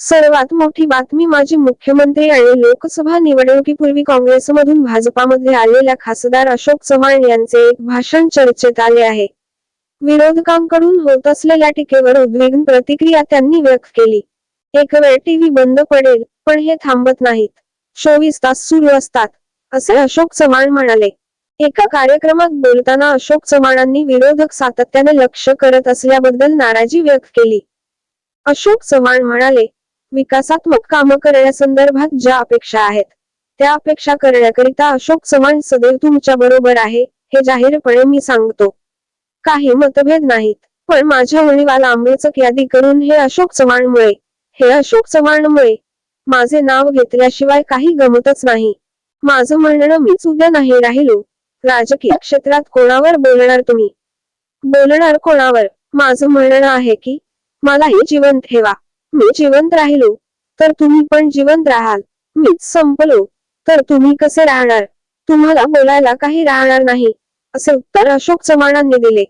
सर्वात मोठी बातमी माजी मुख्यमंत्री आणि लोकसभा निवडणुकीपूर्वी काँग्रेसमधून भाजपामध्ये आलेल्या खासदार अशोक चव्हाण यांचे एक भाषण चर्चेत आले आहे. विरोधकांकडून होत असलेल्या टीकेवर उद्विग्न प्रतिक्रिया त्यांनी व्यक्त केली. एक वेळ टीव्ही बंद पडेल पण हे थांबत नाहीत. चोवीस तास सुरू असतात असे अशोक चव्हाण म्हणाले. एका कार्यक्रमात बोलताना अशोक चव्हाणांनी विरोधक सातत्याने लक्ष करत असल्याबद्दल नाराजी व्यक्त केली. अशोक चव्हाण म्हणाले विकासात्मक कामं करण्यासंदर्भात ज्या अपेक्षा आहेत त्या अपेक्षा करण्याकरिता अशोक चव्हाण सदैव तुमच्या बरोबर आहे हे जाहीरपणे मी सांगतो. काही मतभेद नाहीत पण माझ्या मुलीवाला आंबेचक यादी करून हे अशोक चव्हाणमुळे हे अशोक चव्हाणमुळे माझे नाव घेतल्याशिवाय काही गमतच नाही. माझं म्हणणं मीच उद्या नाही राहिलो. राजकीय क्षेत्रात कोणावर बोलणार तुम्ही? बोलणार कोणावर? माझं म्हणणं आहे की मलाही जिवंत ठेवा. मी जिवंत राहिलो तर तुम्ही पण जिवंत राहाल. मीच संपलो तर तुम्ही कसे राहणार? तुम्हाला बोलायला काही राहणार नाही असे उत्तर अशोक चव्हाणांनी दिले.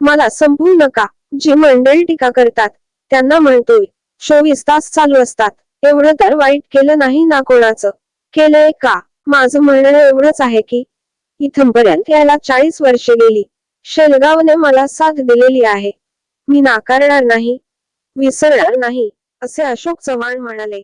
मला संपवू नका जी मंडळी टीका करतात त्यांना म्हणतोय चोवीस तास चालू असतात एवढं तर वाईट केलं नाही ना कोणाचं? केलंय का? माझं म्हणणं एवढंच आहे की इथंपर्यंत यायला चाळीस वर्षे गेली. शेलगावने मला साथ दिलेली आहे. मी नाकारणार नाही विसरणार नाही. असे अशोक चव्हाण म्हणाले